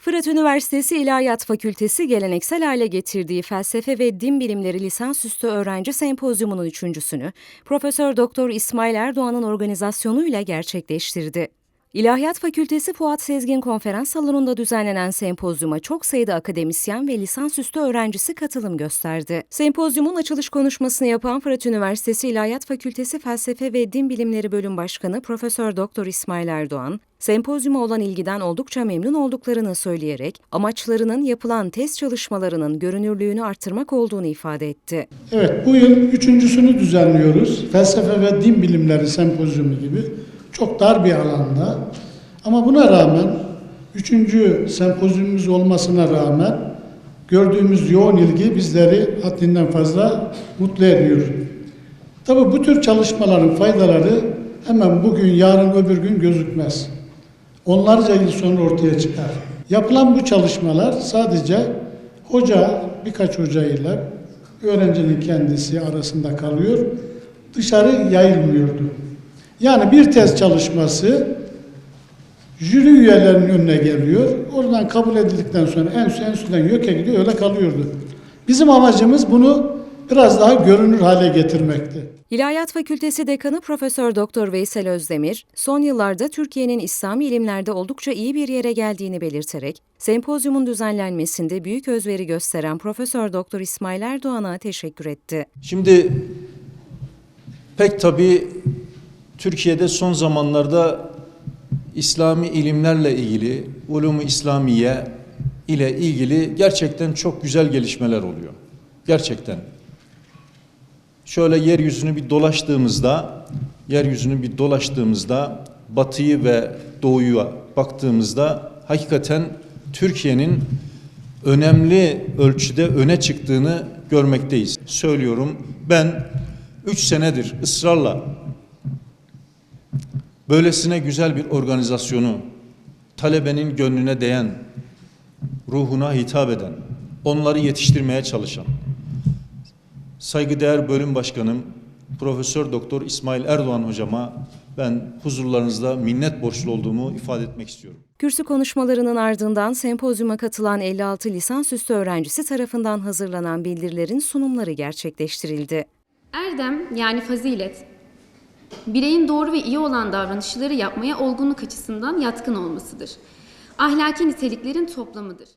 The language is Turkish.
Fırat Üniversitesi İlahiyat Fakültesi geleneksel hale getirdiği felsefe ve din bilimleri lisansüstü öğrenci sempozyumunun üçüncüsünü Profesör Doktor İsmail Erdoğan'ın organizasyonuyla gerçekleştirdi. İlahiyat Fakültesi Fuat Sezgin Konferans Salonu'nda düzenlenen sempozyuma çok sayıda akademisyen ve lisansüstü öğrencisi katılım gösterdi. Sempozyumun açılış konuşmasını yapan Fırat Üniversitesi İlahiyat Fakültesi Felsefe ve Din Bilimleri Bölüm Başkanı Profesör Doktor İsmail Erdoğan, sempozyuma olan ilgiden oldukça memnun olduklarını söyleyerek amaçlarının yapılan test çalışmalarının görünürlüğünü artırmak olduğunu ifade etti. Evet, bu yıl üçüncüsünü düzenliyoruz. Felsefe ve din bilimleri sempozyumu gibi çok dar bir alanda. Ama buna rağmen, üçüncü sempozyumumuz olmasına rağmen gördüğümüz yoğun ilgi bizleri haddinden fazla mutlu ediyor. Tabi bu tür çalışmaların faydaları hemen bugün, yarın, öbür gün gözükmez. Onlarca yıl sonra ortaya çıkar. Yapılan bu çalışmalar sadece hoca, birkaç hocayla öğrencinin kendisi arasında kalıyor. Dışarı yayılmıyordu. Yani bir tez çalışması jüri üyelerinin önüne geliyor. Oradan kabul edildikten sonra en son enstitüden YÖK'e gidiyor öyle kalıyordu. Bizim amacımız bunu biraz daha görünür hale getirmekti. İlahiyat Fakültesi Dekanı Profesör Doktor Veysel Özdemir, son yıllarda Türkiye'nin İslami ilimlerde oldukça iyi bir yere geldiğini belirterek, sempozyumun düzenlenmesinde büyük özveri gösteren Profesör Doktor İsmail Erdoğan'a teşekkür etti. Şimdi pek tabii Türkiye'de son zamanlarda İslami ilimlerle ilgili, ulum-u İslamiye ile ilgili gerçekten çok güzel gelişmeler oluyor. Gerçekten. Şöyle yeryüzünü bir dolaştığımızda, yeryüzünü bir dolaştığımızda batıyı ve doğuyu baktığımızda hakikaten Türkiye'nin önemli ölçüde öne çıktığını görmekteyiz. Söylüyorum ben üç senedir ısrarla böylesine güzel bir organizasyonu talebenin gönlüne değen, ruhuna hitap eden, onları yetiştirmeye çalışan saygıdeğer bölüm başkanım Profesör Doktor İsmail Erdoğan hocama ben huzurlarınızda minnet borçlu olduğumu ifade etmek istiyorum. Kürsü konuşmalarının ardından sempozyuma katılan 56 lisansüstü öğrencisi tarafından hazırlanan bildirilerin sunumları gerçekleştirildi. Erdem yani fazilet, bireyin doğru ve iyi olan davranışları yapmaya olgunluk açısından yatkın olmasıdır. Ahlaki niteliklerin toplamıdır.